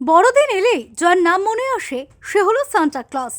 বড়দিন এলেই যার নাম মনে আসে, সে হলো সান্টা ক্লজ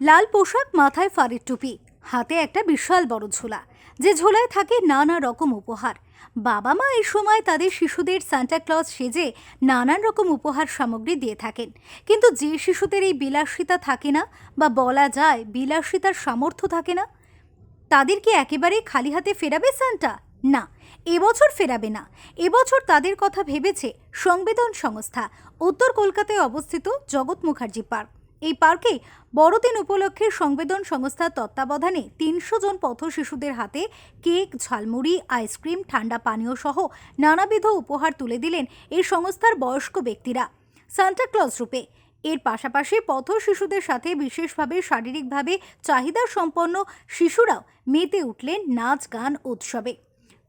লাল পোশাক, মাথায় ফাড়ির টুপি, হাতে একটা বিশাল বড় ঝোলা, যে ঝোলায় থাকে নানা রকম উপহার। বাবা মা এই সময় তাদের শিশুদের সান্টা ক্লজ সেজে নানান রকম উপহার সামগ্রী দিয়ে থাকেন। কিন্তু যে শিশুদের এই বিলাসিতা থাকে না, বা বলা যায় বিলাসিতার সামর্থ্য থাকে না, তাদের কি একেবারে খালি হাতে ফেরাবে সান্টা? না এবছর ফেরাবে না। এবছর তাদের কথা ভেবেছে সংবেদন সংস্থা, উত্তর কলকাতায় অবস্থিত জগৎ মুখার্জি পার্ক। এই পার্কে বড়দিন উপলক্ষে সংবেদন সংস্থার তত্ত্বাবধানে তিনশো জন পথ শিশুদের হাতে কেক, ঝালমুড়ি, আইসক্রিম, ঠান্ডা পানীয় সহ নানাবিধ উপহার তুলে দিলেন এই সংস্থার বয়স্ক ব্যক্তিরা। সান্টা ক্লজ রূপে। এর পাশাপাশি পথ শিশুদের সাথে বিশেষভাবে শারীরিকভাবে চাহিদা সম্পন্ন শিশুরাও মেতে উঠলেন নাচ, গান, উৎসবে।